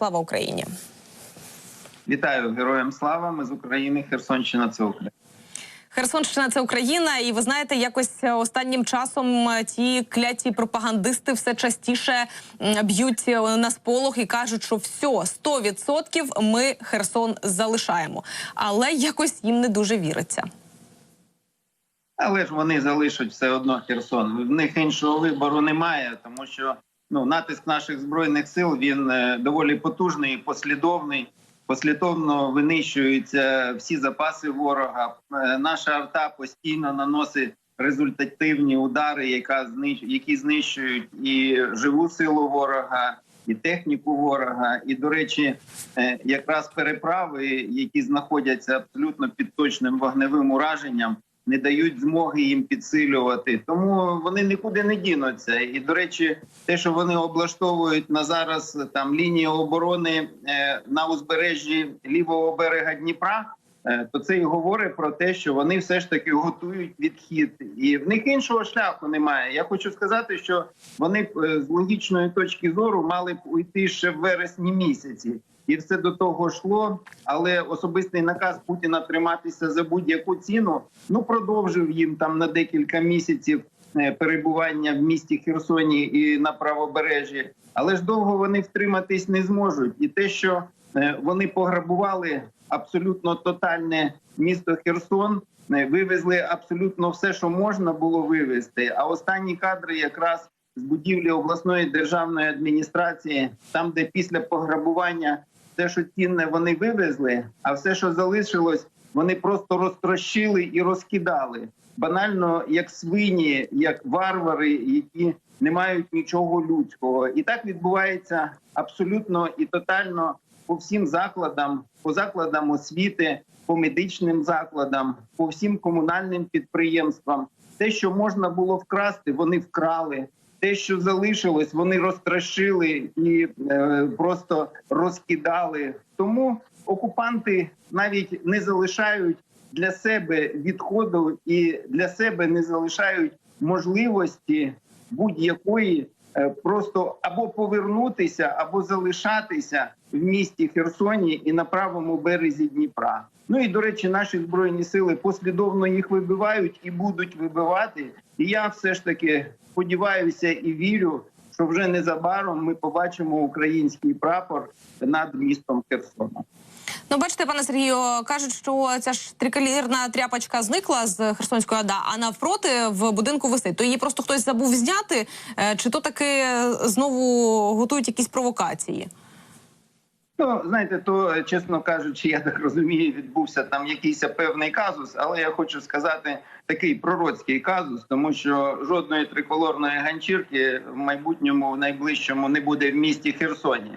Слава Україні! Вітаю героям слава. Ми з України. Херсонщина це Україна. Херсонщина це Україна, і ви знаєте, якось останнім часом е, ті кляті пропагандисти все частіше б'ють е, на сполох і кажуть, що все, 100% ми Херсон залишаємо. Але якось їм не дуже віриться. Але ж вони залишать все одно Херсон. В них іншого вибору немає, тому що ну натиск наших збройних сил він е, доволі потужний, і послідовний. Послідовно винищуються всі запаси ворога. Е, Наша арта постійно наносить результативні удари, яка які знищують і живу силу ворога, і техніку ворога. І, до речі, е, якраз переправи, які знаходяться абсолютно під точним вогневим ураженням, не дають змоги їм підсилювати. Тому вони нікуди не дінуться. І до речі, те, що вони облаштовують на зараз там лінії оборони е, на узбережжі лівого берега Дніпра. е, То це і говорить про те, що вони все ж таки готують відхід, і в них іншого шляху немає. Я хочу сказати, що вони е, з логічної точки зору мали б уйти ще в вересні місяці, і все до того йшло. Але особистий наказ Путіна триматися за будь-яку ціну ну продовжив їм там на декілька місяців е, перебування в місті Херсоні і на правобережжі. Але ж довго вони втриматись не зможуть. І те, що е, вони пограбували абсолютно тотальне місто Херсон, е, вивезли абсолютно все, що можна було вивезти. А останні кадри якраз з будівлі обласної державної адміністрації, там, де після пограбування те, що цінне, вони вивезли, а все, що залишилось, вони просто розтрощили і розкидали. Банально, як свині, як варвари, які не мають нічого людського, і так відбувається абсолютно і тотально по всім закладам, по закладам освіти, по медичним закладам, по всім комунальним підприємствам. Те, що можна було вкрасти, вони вкрали. Те, що залишилось, вони розтрощили і е, просто розкидали. Тому окупанти навіть не залишають для себе відходу і для себе не залишають можливості будь-якої е, просто або повернутися, або залишатися в місті Херсоні і на правому березі Дніпра. Ну і до речі, наші збройні сили послідовно їх вибивають і будуть вибивати. І я все ж таки сподіваюся і вірю, що вже незабаром ми побачимо український прапор над містом Херсоном. Ну, бачите, пане Сергію, кажуть, що ця ж триколірна тряпочка зникла з Херсонської ОДА, а навпроти в будинку висить. То її просто хтось забув зняти, е, чи то таки знову готують якісь провокації? Ну, знаєте, то чесно кажучи, я так розумію, відбувся там якийсь певний казус, але я хочу сказати такий пророцький казус, тому що жодної триколорної ганчірки в майбутньому в найближчому не буде в місті Херсоні.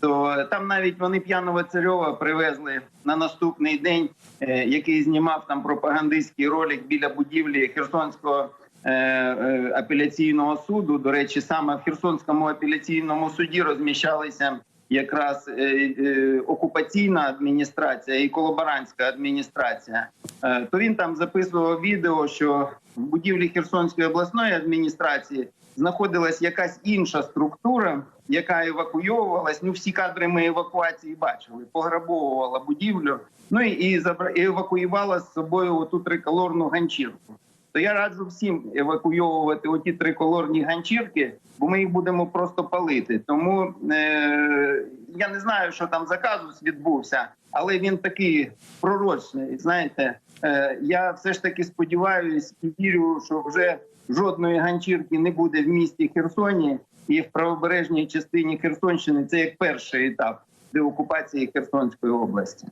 То там навіть вони п'яного царьова привезли на наступний день, е, який знімав там пропагандистський ролик біля будівлі Херсонського е, е, апеляційного суду. До речі, саме в Херсонському апеляційному суді розміщалися якраз е, е, окупаційна адміністрація і колаборантська адміністрація. Е, то він там записував відео, що в будівлі Херсонської обласної адміністрації знаходилась якась інша структура, яка евакуйовувалась. Ну, всі кадри ми евакуації бачили, пограбовувала будівлю. Ну і, і евакуювала з собою оту триколорну ганчірку. То я раджу всім евакуйовувати оті триколорні ганчірки, бо ми їх будемо просто палити. Тому е- я не знаю, що там за казус відбувся, але він такий пророчний. Знаєте, е- я все ж таки сподіваюся і вірю, що вже жодної ганчірки не буде в місті Херсоні і в правобережній частині Херсонщини. Це як перший етап деокупації Херсонської області.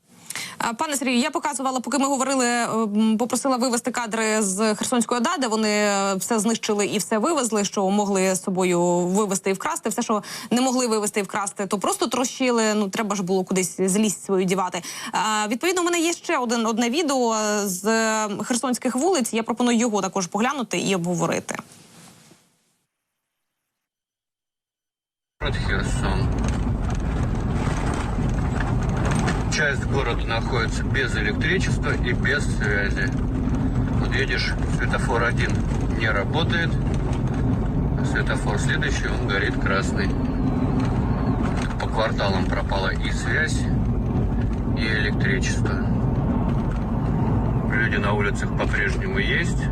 А, Пане Сергію, я показувала, поки ми говорили, ем, попросила вивести кадри з Херсонської ОДА, де вони е, все знищили і все вивезли, що могли з собою вивезти і вкрасти. Все, що не могли вивезти і вкрасти, то просто трощили. Ну треба ж було кудись злість свою дівати. Відповідно, у мене є ще один одне відео з е, херсонських вулиць. Я пропоную його також поглянути і обговорити. Часть города находится без электричества и без связи. Вот видишь, светофор один не работает, а светофор следующий, он горит красный. по кварталам пропала и связь, и электричество. Люди на улицах по-прежнему есть.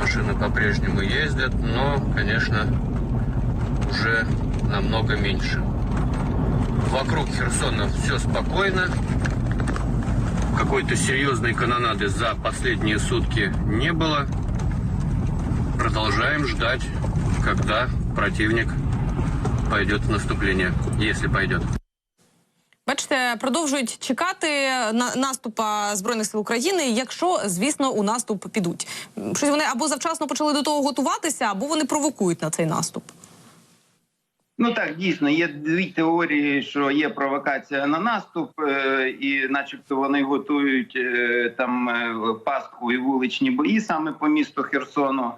Машины по-прежнему ездят, но, конечно, уже намного меньше. Вокруг Херсона все спокойно. Какой-то серьезной канонады за последние сутки не было. Продолжаем ждать, когда противник пойдет в наступление, если пойдет. Бачите, продовжують чекати на наступа збройних сил України, якщо звісно у наступ підуть. Щось вони або завчасно почали до того готуватися, або вони провокують на цей наступ. Ну так дійсно є дві теорії, що є провокація на наступ, е, і, начебто, вони готують е, там е, пастку і вуличні бої саме по місту Херсону.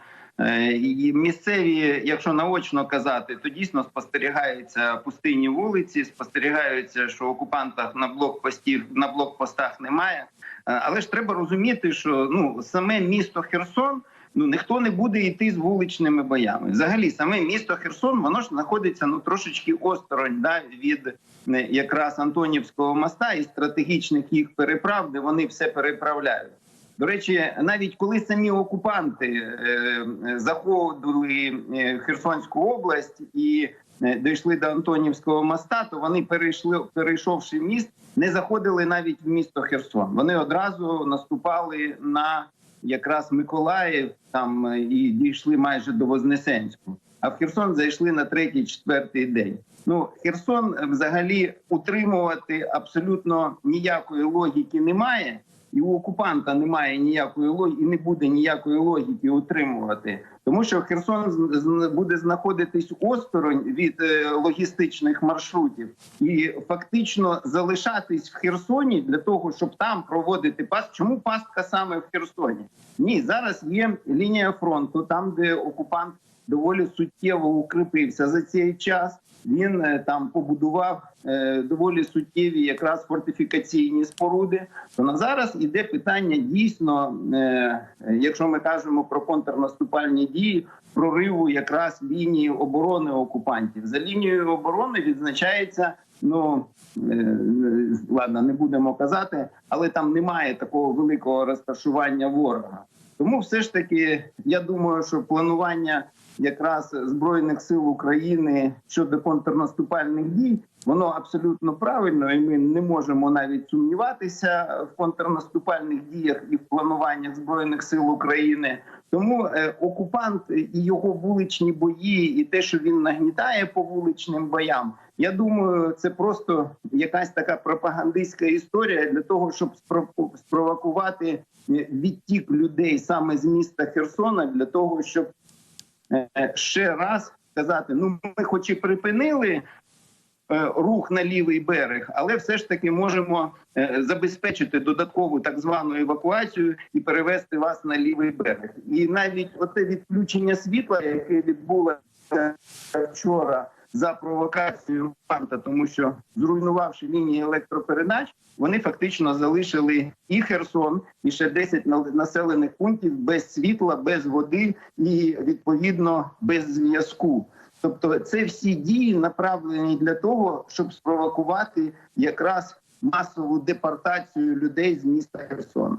І місцеві, якщо наочно казати, то дійсно спостерігаються пустинні вулиці, спостерігаються, що окупантах на блокпостів на блокпостах немає. Але ж треба розуміти, що ну саме місто Херсон. Ну ніхто не буде йти з вуличними боями. Взагалі, саме місто Херсон, воно ж знаходиться ну трошечки осторонь да, від е, якраз Антонівського моста і стратегічних їх переправ, де вони все переправляють. До речі, навіть коли самі окупанти е, заходили е, Херсонську область і дійшли до Антонівського моста, то вони перейшли, перейшовши міст, не заходили навіть в місто Херсон. Вони одразу наступали на якраз Миколаїв там е, і дійшли майже до Вознесенського. А в Херсон зайшли на третій, четвертий день. Ну Херсон взагалі утримувати абсолютно ніякої логіки немає, і у окупанта немає ніякої логіки, і не буде ніякої логіки утримувати, тому що Херсон буде знаходитись осторонь від е, логістичних маршрутів і фактично залишатись в Херсоні для того, щоб там проводити паст. Чому пастка саме в Херсоні? Ні, зараз є лінія фронту, там де окупант доволі суттєво укріпився за цей час. Він е, там побудував е, доволі суттєві якраз фортифікаційні споруди. То на зараз іде питання дійсно, е, якщо ми кажемо про контрнаступальні дії, прориву якраз лінії оборони окупантів. За лінією оборони відзначається. Ну ладно, не будемо казати, але там немає такого великого розташування ворога. Тому все ж таки, я думаю, що планування якраз збройних сил України щодо контрнаступальних дій, воно абсолютно правильно, і ми не можемо навіть сумніватися в контрнаступальних діях і в плануваннях збройних сил України. Тому е, окупант і його вуличні бої, і те, що він нагнітає по вуличним боям, я думаю, це просто якась така пропагандистська історія для того, щоб спро- спровокувати відтік людей саме з міста Херсона, для того, щоб ще раз сказати: ну ми, хоч і припинили е, рух на лівий берег, але все ж таки можемо е, забезпечити додаткову так звану евакуацію і перевести вас на лівий берег. І навіть оце відключення світла, яке відбулося вчора за провокацією окупанта, тому що зруйнувавши лінії електропередач, вони фактично залишили і Херсон, і ще 10 населених пунктів без світла, без води і відповідно без зв'язку. Тобто, це всі дії направлені для того, щоб спровокувати якраз масову депортацію людей з міста Херсона.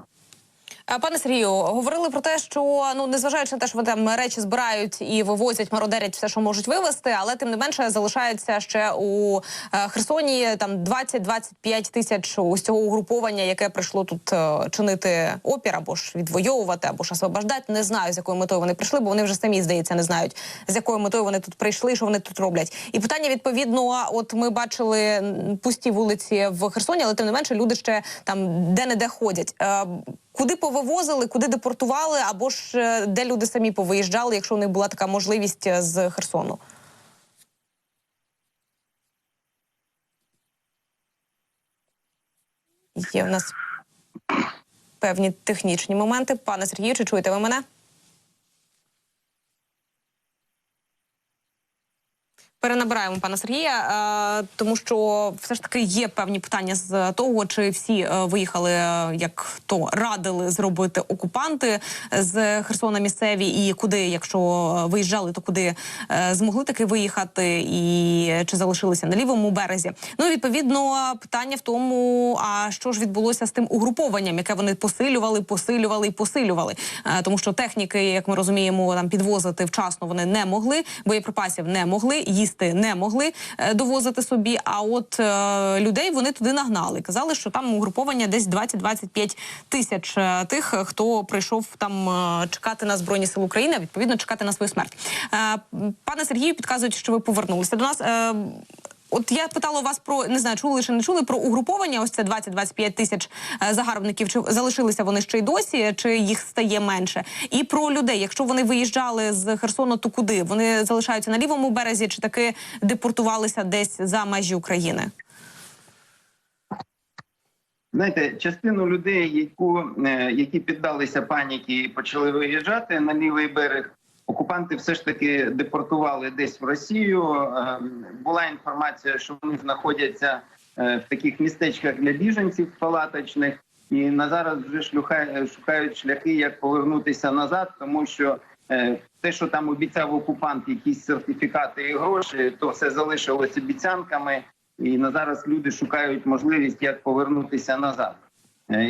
Е, Пане Сергію, говорили про те, що ну незважаючи на те, що вони там речі збирають і вивозять, мародерять все, що можуть вивезти, але тим не менше залишається ще у е, Херсоні там 20-25 тисяч ось цього угруповання, яке прийшло тут е, чинити опір або ж відвоювати, або ж освобождати. Не знаю, з якою метою вони прийшли, бо вони вже самі здається не знають, з якою метою вони тут прийшли, що вони тут роблять. І питання відповідно: от ми бачили пусті вулиці в Херсоні, але тим не менше люди ще там де не де ходять. Куди повивозили, куди депортували, або ж е, де люди самі повиїжджали, якщо у них була така можливість е, з Херсону? Є в нас певні технічні моменти. Пане Сергію, чи чуєте ви мене? Забираємо пана Сергія, е, тому що все ж таки є певні питання з того, чи всі е, виїхали, е, як то радили зробити окупанти з Херсона місцеві, і куди, якщо виїжджали, то куди змогли таки виїхати, і чи залишилися на лівому березі. Ну і відповідно питання в тому, а що ж відбулося з тим угрупованням, яке вони посилювали, посилювали і посилювали, тому що техніки, як ми розуміємо, там підвозити вчасно вони не могли, боєприпасів не могли, їсти не могли е, довозити собі. А от е, людей вони туди нагнали. Казали, що там угруповання десь 20-25 тисяч е, тих, хто прийшов там чекати на збройні сили України, відповідно чекати на свою смерть. Пане Сергію, підказують, що ви повернулися до нас. От я питала вас про не знаю, чули чи не чули про угруповання. Ось це 20-25 тисяч е, загарбників. Чи залишилися вони ще й досі, чи їх стає менше? І про людей, якщо вони виїжджали з Херсону, то куди вони залишаються на лівому березі, чи таки депортувалися десь за межі України? Знаєте, частину людей, яку, е, які піддалися паніки і почали виїжджати на лівий берег, окупанти все ж таки депортували десь в Росію. Е, Була інформація, що вони знаходяться е, в таких містечках для біженців палаточних, і на зараз вже шукають шляхи, як повернутися назад, тому що е, те, що там обіцяв окупант, якісь сертифікати і гроші, то все залишилось обіцянками. І на зараз люди шукають можливість, як повернутися назад. Е,